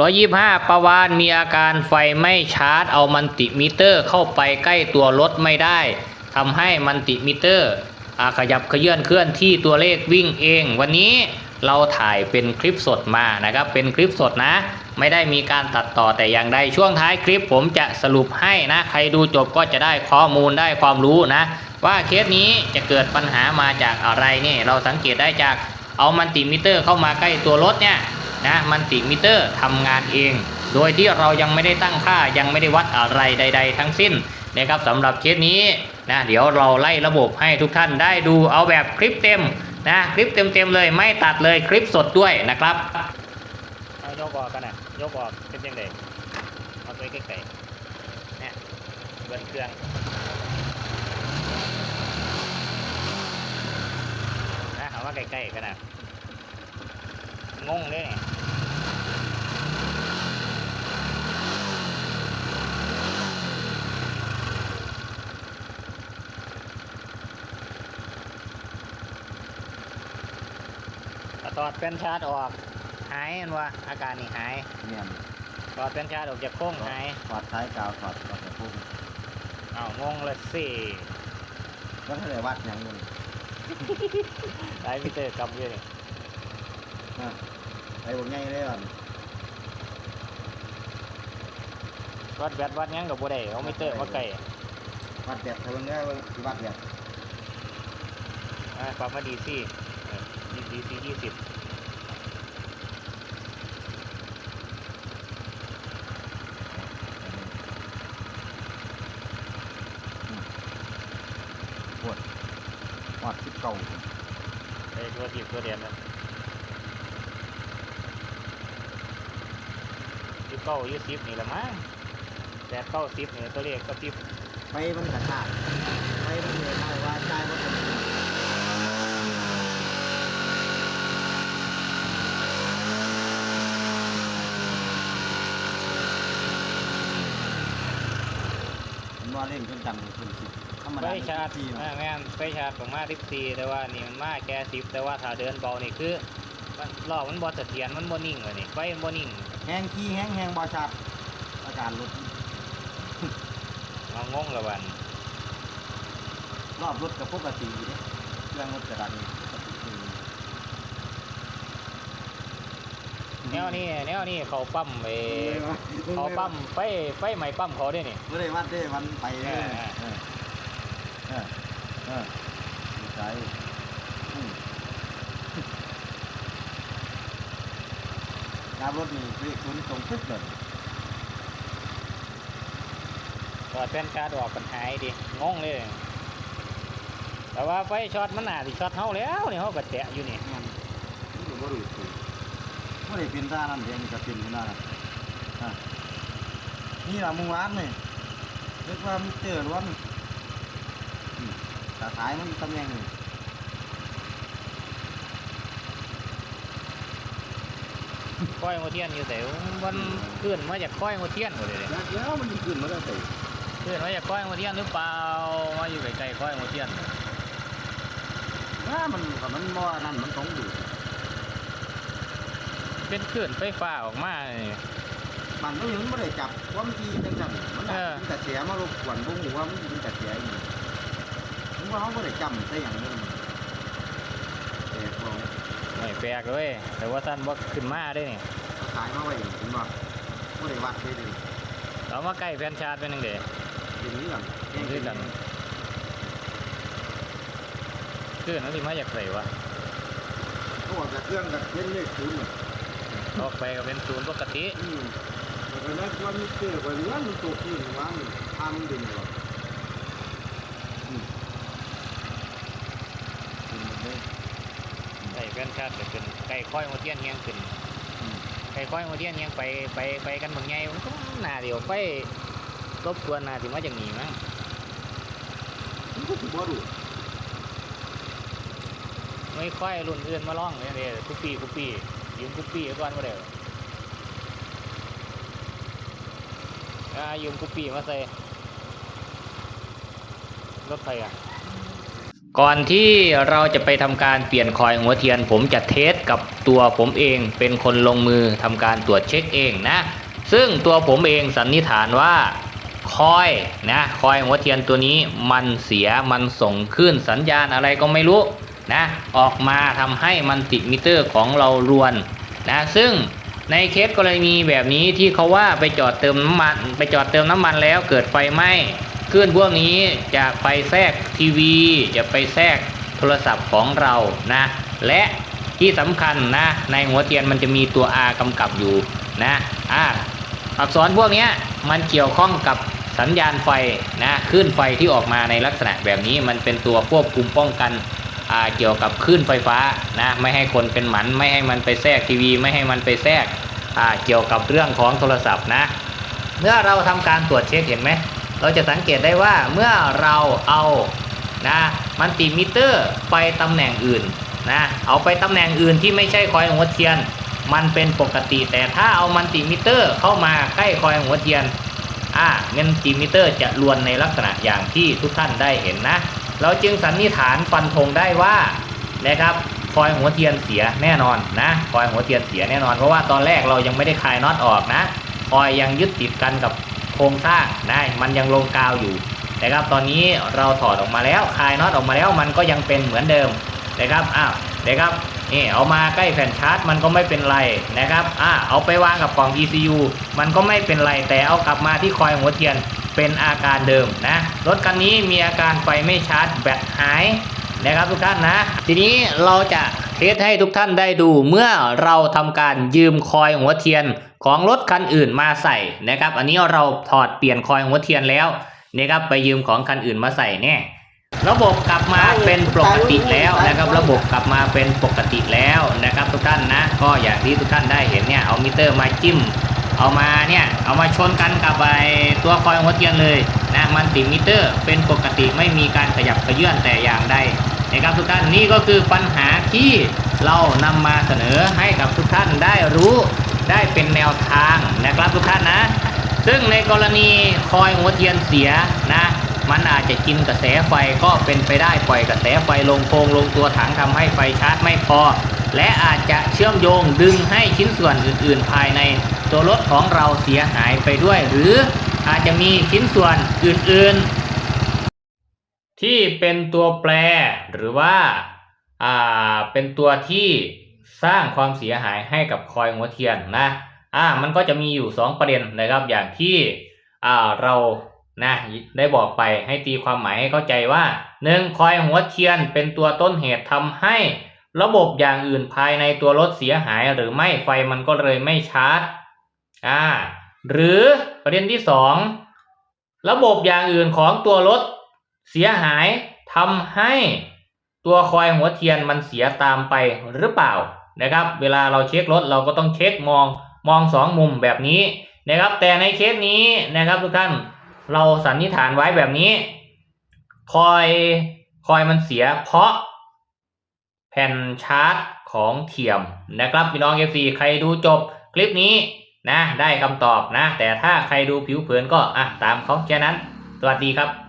ร้อยี่ห้าประวานมีอาการไฟไม่ชาร์จ เอามันติมิเตอร์เข้าไปใกล้ตัวรถไม่ได้ทำให้มันติมิเตอร์อาขยับเขยื่อนเคลื่อนที่ตัวเลขวิ่งเอง วันนี้เราถ่ายเป็นคลิปสดมานะครับ เป็นคลิปสดนะ ไม่ได้มีการตัดต่อแต่อย่างใดช่วงท้ายคลิปผมจะสรุปให้นะ ใครดูจบก็จะได้ข้อมูลได้ความรู้นะ ว่าเคสนี้จะเกิดปัญหามาจากอะไรเนี่ยเราสังเกตได้จากเอามันติมิเตอร์เข้ามาใกล้ตัวรถเนี่ย นะมันติมิเตอร์ทำงานเอง โดยที่เรายังไม่ได้ตั้งค่ายังไม่ได้วัดอะไรใด ๆ ทั้งสิ้นนะครับสำหรับเคสนี้นะเดี๋ยวเราไล่ระบบให้ทุกท่านได้ดูเอาแบบคลิปเต็มนะคลิปเต็มๆเลยไม่ตัดเลยคลิปสดด้วยนะครับเอายกออกกันนะยกออกเป็นยังไงเอาไปใกล้ๆเนี่ยเบิ้ลเครื่องนะเอาว่าใกล้ๆกันนะงงเลย อดเป็นชาร์จออก หายอันวะอาการนี่หายเนี่ยถอดเป็นชาร์จออกจากโค้งหายถอดท้ายกาวถอดถอดกระพุ้งอ้าวงงเลยสิแล้วถ้าได้วัดหยังเงินไลมิเตอร์กำอยู่นี่ไอ้บวกใหญ่เลยว่ะวัดแบตวัดหยังกับบ่ได้เอามิเตอร์มาไกลวัดแบบเท่านี้ว่าสิวัดแบบอ่าปรับมาดีซี่ ดีซี่ยี่สิบปวัดสิบเก้าไอ้ตัวทีบตัวเดียนนะสิบเก้ายี่สิบนี่ละมั้งแปดเก้าสิบเนี่ยตัวเลขก็สิบไปมันกระชากไปมันเลยได้ว่าใจมันเป็นมันว่า เล่นจนจังเป็นสิบธรรมไฟดาชาร์จที่อ่าแม่นไฟชาร์จของมาสิบสี่แต่ว่านี่มันมาแค่สิบแต่ว่าถ้าเดินเบานี่คือมันล้อมันบอเสถียรมันบ่นิ่งเลยนี่ไฟมันบ่นิ่งแห้งขี้แห้งแห้งบอชาร์จอาการรถเรางงละวัน รอบรถกับปกติอยู่เนี่ยเครื่องรถกระดันปกติอยู่ แนวนี้แนวนี้เขาปั๊มไปเขาปั๊มไฟไฟใหม่ปั๊มเขาด้วยนี่ไม่ได้วัดได้มันไปเลยเออเออเออเออดีใจอืมน้ำรถนี่เรียกศูนย์ตรงปึ๊บเลยถอดแป้นชาร์จออกกันหายดิงงเลย แต่ว่าไฟช็อตมันน่าสิช็อตเฮาแล้วนี่เฮาก็แตะอยู่นี่งั้นนี่ก็บ่รู้สิ ไม่ได้เป็นท่านั่นเดียวนี่ก็เป็นอยู่นั่นน่ะอะนี่ล่ะมุงร้านนี่เรียกว่ามิเตอร์ล้วนอืมตาท้ายมันตำแหน่งนี่ค่อยโมเทียนอยู่แต่มันขึ้นมาจากค่อยโมเทียนหมดเลยดินักแล้วมันขึ้นมาได้ไสขึ้นมาจากค่อยโมเทียนหรือเปล่ามาอยู่ใกล้ๆค่อยโมเทียนถ้ามันก็มันบ่นั่นมันต้องดู เป็นคลื่นไฟฟ้าออกมานี่ มันต้องยังไม่ได้จับความทีเป็นจังมันอาจเออเป็นกระแสมารบกวนพวกหัวมันเป็นกระแสอยู่ผมว่าเขาไม่ได้จำใช่อย่างนี้มันแต่พอไม่แปลกเลยแต่ว่าสั้นว่าขึ้นมาได้นี่ขายมาไว้ผมว่าไม่ได้วัดเลยเลยเรามาใกล้แฟนชาร์จเป็นยังไงเป็นนี้ก่อนเป็นนี้ก่อนคลื่นมันสิมาจากไสวะเขาบอกจากเครื่องกับเล่นเลขศูนย์น่ะ ออกไปก็เป็นศูนย์ปกติอืมแต่ก็นั้นว่ามีเกิดว่าเรื่องมันตกขึ้นว่ามันทำดึงหรอกอืมเป็นหมดเลยใส่แฟนชาร์จก็ขึ้นไก่ค่อยโมเทียนเฮียงขึ้นอืมไก่ค่อยโมเทียนเฮียงไปไปไปกันบางไงมันก็น่าเดียวไปรบกวนน่าสิมาจากนี้มั้งมันก็ถือว่าดูไม่ค่อยรุ่นอื่นมาล่องเลยเด้กุปปี้กุปปี้ ยืมกุปปี้ก่อนก็ได้อ่ายืมกุปปี้มาใส่รถไฟอะก่อนที่เราจะไปทำการเปลี่ยนคอยหัวเทียน ผมจะเทสกับตัวผมเองเป็นคนลงมือทำการตรวจเช็คเองนะ ซึ่งตัวผมเองสันนิษฐานว่าคอยนะคอยหัวเทียนตัวนี้มันเสียมันส่งคลื่นสัญญาณอะไรก็ไม่รู้ นะออกมาทำให้มันติดมิเตอร์ของเรารวนนะซึ่งในเคสกรณีแบบนี้ที่เขาว่าไปจอดเติมน้ำมันไปจอดเติมน้ำมันแล้วเกิดไฟไหม้คลื่นพวกนี้จะไปแทรกทีวี จะไปแทรกโทรศัพท์ของเรานะ และที่สำคัญนะ ในหัวเทียนมันจะมีตัว R กำกับอยู่นะอ่าอักษรพวกนี้มันเกี่ยวข้องกับสัญญาณไฟนะคลื่นไฟที่ออกมาในลักษณะแบบนี้มันเป็นตัวควบคุมป้องกัน เกี่ยวกับคลื่นไฟฟ้านะไม่ให้คนเป็นหมันไม่ให้มันไปแทรกทีวี ไม่ให้มันไปแทรกอ่าเกี่ยวกับเรื่องของโทรศัพท์นะ เมื่อเราทำการตรวจเช็คเห็นไหมเราจะสังเกตได้ว่าเมื่อเราเอานะมันติมิเตอร์ไปตำแหน่งอื่นนะเอาไปตำแหน่งอื่นที่ไม่ใช่คอยหัวเทียน มันเป็นปกติ แต่ถ้าเอามันติมิเตอร์เข้ามาใกล้คอยหัวเทียนอ่าเงินติมิเตอร์จะลวนในลักษณะอย่างที่ทุกท่านได้เห็นนะ เราจึงสันนิษฐานฟันธงได้ว่านะครับคอยหัวเทียนเสียแน่นอนนะคอยหัวเทียนเสียแน่นอน เพราะว่าตอนแรกเรายังไม่ได้คลายน็อตออกนะคอยยังยึดติดกันกับโครงสร้างนะมันยังลงกาวอยู่นะครับตอนนี้เราถอดออกมาแล้วคลายน็อตออกมาแล้วมันก็ยังเป็นเหมือนเดิมนะครับอ้าวนะครับนี่เอามาใกล้แผ่นชาร์จมันก็ไม่เป็นไรนะครับอ่าเอาไปวางกับกล่อง ECU มันก็ไม่เป็นไรแต่เอากลับมาที่คอยหัวเทียน เป็นอาการเดิมนะ รถคันนี้มีอาการไฟไม่ชาร์จแบตหายนะครับทุกท่านนะ ทีนี้เราจะเทสให้ทุกท่านได้ดูเมื่อเราทำการยืมคอยหัวเทียนของรถคันอื่นมาใส่นะครับ อันนี้เราถอดเปลี่ยนคอยหัวเทียนแล้วนะครับไปยืมของคันอื่นมาใส่เนี่ยระบบกลับมาเป็นปกติแล้วนะครับ ระบบกลับมาเป็นปกติแล้วนะครับทุกท่านนะ ก็อย่างที่ทุกท่านได้เห็นเนี่ยเอามิเตอร์มาจิ้ม เอามาเนี่ยเอามาชนกันกับไอตัวคอยหัวเทียนเลยนะมันติดมิเตอร์ เป็นปกติไม่มีการขยับขยื่นแต่อย่างใดนะครับทุกท่านนี่ก็คือปัญหาที่เรานำมาเสนอให้กับทุกท่านได้รู้ได้เป็นแนวทางนะครับทุกท่านนะ ซึ่งในกรณีคอยหัวเทียนเสียนะมันอาจจะกินกระแสไฟก็เป็นไปได้ปล่อยกระแสไฟลงโพรงลงตัวถังทำให้ไฟชาร์จไม่พอ และอาจจะเชื่อมโยงดึงให้ชิ้นส่วนอื่น ๆ ภายในตัวรถของเราเสียหายไปด้วย หรืออาจจะมีชิ้นส่วนอื่น ๆ ที่เป็นตัวแปรหรือว่าอ่าเป็นตัวที่สร้างความเสียหายให้กับคอยหัวเทียนนะอ่ามันก็จะมีอยู่ 2 ประเด็นนะครับอย่างที่อ่าเรานะได้บอกไปให้ตีความหมายให้เข้าใจว่าหนึ่งคอยหัวเทียนเป็นตัวต้นเหตุทำให้ ระบบอย่างอื่นภายในตัวรถเสียหายหรือไม่ไฟมันก็เลยไม่ชาร์จอ่าหรือประเด็นที่สองระบบอย่างอื่นของตัวรถเสียหายทำให้ตัวคอยหัวเทียนมันเสียตามไปหรือเปล่านะครับ เวลาเราเช็ครถเราก็ต้องเช็คมองมองสองมุมแบบนี้นะครับ แต่ในเคสนี้นะครับทุกท่านเราสันนิษฐานไว้แบบนี้ คอยคอยมันเสียเพราะ แผ่นชาร์ตของเทียมนะครับพี่น้องเอฟซีใครดูจบคลิปนี้นะได้คำตอบนะ แต่ถ้าใครดูผิวเผินก็อะตามเขาแค่นั้น สวัสดีครับ